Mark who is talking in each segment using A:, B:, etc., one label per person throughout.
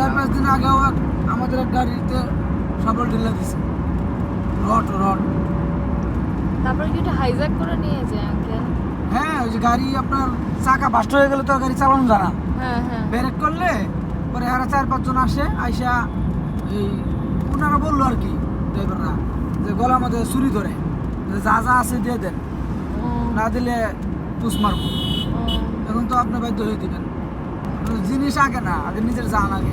A: চার পাঁচ দিন আগেও এক- আমাদের এক গাড়িতে সবল ঢিলা দিছে। Rod rod.
B: তারপর কি এটা হাইজ্যাক করে নিয়ে যায় আঙ্কেল
A: হ্যাঁ ওই যে গাড়ি আপনার চাকা বাস্ট হয়ে গেলে তো গাড়ি চালানো জানা
B: হ্যাঁ হ্যাঁ।
A: ব্রেক করলে পরে এরা চার পাঁচজন আসে আইসা এই ওনারা বলল আর কি ড্রাইভাররা যে গলা মধ্যে ছুরি ধরে যা যা আছে দিয়ে দেন। না দিলে পুষ মারবো। এখন তো আপনি বাধ্য হয়ে দিবেন। জিনিস আগে না আগে নিজের জান আগে।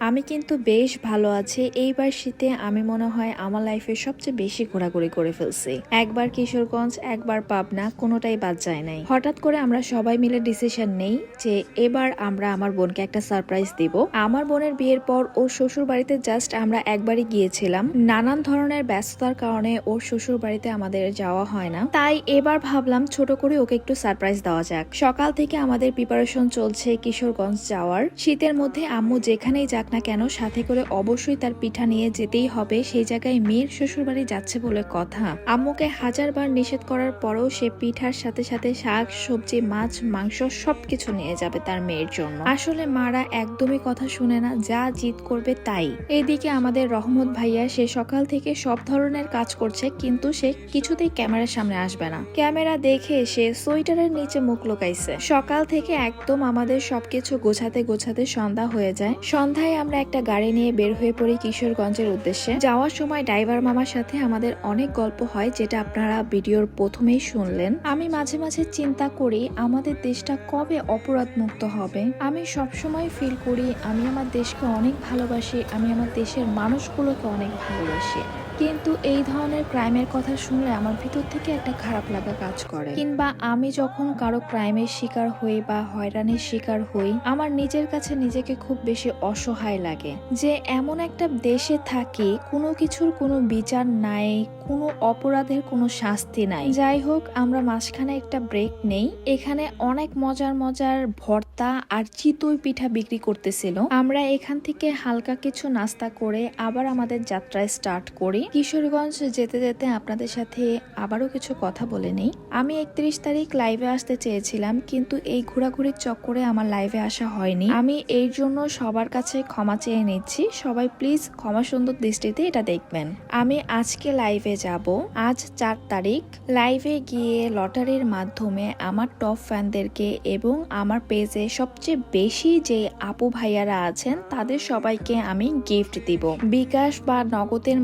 C: আমি কিন্তু বেশ ভালো আছি। এইবার শীতে আমি মনে হয় আমার লাইফে সবচেয়ে বেশি ঘোরাঘুরি করে ফেলছি। একবার কিশোরগঞ্জ, একবার পাবনা, কোনোটাই বাদ যায় নাই। হঠাৎ করে আমরা সবাই মিলে ডিসিশন নেই যে এবার আমরা আমার বোনকে একটা সারপ্রাইজ দিব। আমার বোনের বিয়ের পর ওর শ্বশুর বাড়িতে জাস্ট আমরা একবারই গিয়েছিলাম। নানান ধরনের ব্যস্ততার কারণে ওর শ্বশুর বাড়িতে আমাদের যাওয়া হয় না। তাই এবার ভাবলাম ছোট করে ওকে একটু সারপ্রাইজ দেওয়া যাক। সকাল থেকে আমাদের প্রিপারেশন চলছে কিশোরগঞ্জ যাওয়ার। শীতের মধ্যে আম্মু যেখানেই যাক না কেন সাথে করে অবশ্যই তার পিঠা নিয়ে যেতেই হবে, সেই জায়গায় মেয়ের শ্বশুর বাড়ি যাচ্ছে বলে কথা। আম্মুকে হাজারবার নিষেধ করার পরেও সে পিঠার সাথে সাথে শাক, সবজি, মাছ, মাংস সবকিছু নিয়ে যাবে তার মেয়ের জন্য। আসলে মারা একদমই কথা শুনে না, যা জিদ করবে তাই। এদিকে আমাদের রহমত ভাইয়া, সে সকাল থেকে সব ধরনের কাজ করছে, কিন্তু সে কিছুতেই ক্যামেরার সামনে আসবে না। ক্যামেরা দেখে সে সোয়েটারের নিচে মুখ লুকাইছে। সকাল থেকে একদম আমাদের সবকিছু গোছাতে গোছাতে সন্ধ্যা হয়ে যায়। সন্ধ্যায় আমরা একটা গাড়ি নিয়ে বের হয়ে পড়ি কিশোরগঞ্জের উদ্দেশ্যে। যাওয়ার সময় ড্রাইভার মামার সাথে আমাদের অনেক গল্প হয়, যেটা আপনারা ভিডিওর প্রথমেই শুনলেন। আমি মাঝে মাঝে চিন্তা করি, আমাদের দেশটা কবে অপরাধ মুক্ত হবে? আমি সবসময় ফিল করি, আমি আমার দেশকে অনেক ভালোবাসি, আমি আমার দেশের মানুষগুলোকে অনেক ভালোবাসি। কিন্তু এই ধরনের ক্রাইমের কথা শুনলে আমার ভিতর থেকে একটা খারাপ লাগা কাজ করে। কিংবা আমি যখন কারও ক্রাইমের শিকার হই বা হয়রানির শিকার হই, আমার নিজের কাছে নিজেকে খুব বেশি অসহায় লাগে। যে এমন একটা দেশে থাকি, কোনো কিছুর কোনো বিচার নাই, কোনো অপরাধের কোনো শাস্তি নাই। যাই হোক, আমরা মাঝখানে একটা ব্রেক নেই। এখানে অনেক মজার মজার ভর্তা আর চিতই পিঠা বিক্রি করতেছিল। আমরা এখান থেকে হালকা কিছু নাস্তা করে আবার আমাদের যাত্রায় স্টার্ট করি। কিশোরগঞ্জ যেতে যেতে আপনাদের সাথে আবারও কিছু কথা বলে নেই। আমি একত্রিশ তারিখ লাইভে আসতে চেয়েছিলাম, কিন্তু এই ঘোরাঘুরির চক্করে আমার লাইভে আসা হয়নি। আমি এই জন্য সবার কাছে ক্ষমা চেয়ে নিচ্ছি। সবাই প্লিজ ক্ষমা সুন্দর দৃষ্টিতে এটা দেখবেন। আমি আজকে লাইভে যাব। আজ চার তারিখ। লাইভে গিয়ে লটারির মাধ্যমে আমার টপ ফ্যানদেরকে এবং আমার পেজে সবচেয়ে বেশি যে আপু ভাইয়ারা আছেন, তাদের সবাইকে আমি গিফট দিব। বিকাশ বা নগদের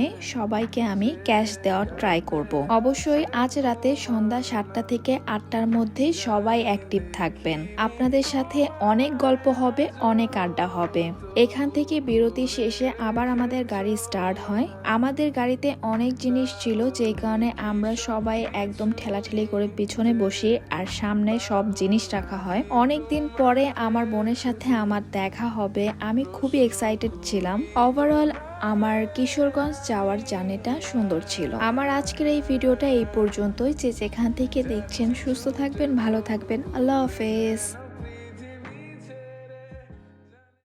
C: মাধ্যমে সবাইকে আমি ক্যাশ দেওয়ার ট্রাই করব। অবশ্যই আজ রাতে সন্ধ্যা সাতটা থেকে আটটার মধ্যে সবাই অ্যাক্টিভ থাকবেন। আপনাদের সাথে অনেক গল্প হবে, অনেক আড্ডা হবে। এখান থেকে বিরতি শেষে আবার আমাদের গাড়ি স্টার্ট হয়। আমাদের গাড়িতে অনেক জিনিস ছিল, যেই কারণে আমরা সবাই একদম ঠেলাঠেলি করে পিছনে বসি আর সামনে সব জিনিস রাখা হয়। অনেক দিন পরে আমার বোনের সাথে আমার দেখা হবে, আমি খুবই এক্সাইটেড ছিলাম। ওভারঅল আমার কিশোরগঞ্জ যাওয়ার জার্নিটা সুন্দর ছিল। আমার আজকের এই ভিডিওটা এই পর্যন্তই। যে যেখান থেকে দেখছেন, সুস্থ থাকবেন, ভালো থাকবেন। আল্লাহ হাফেজ।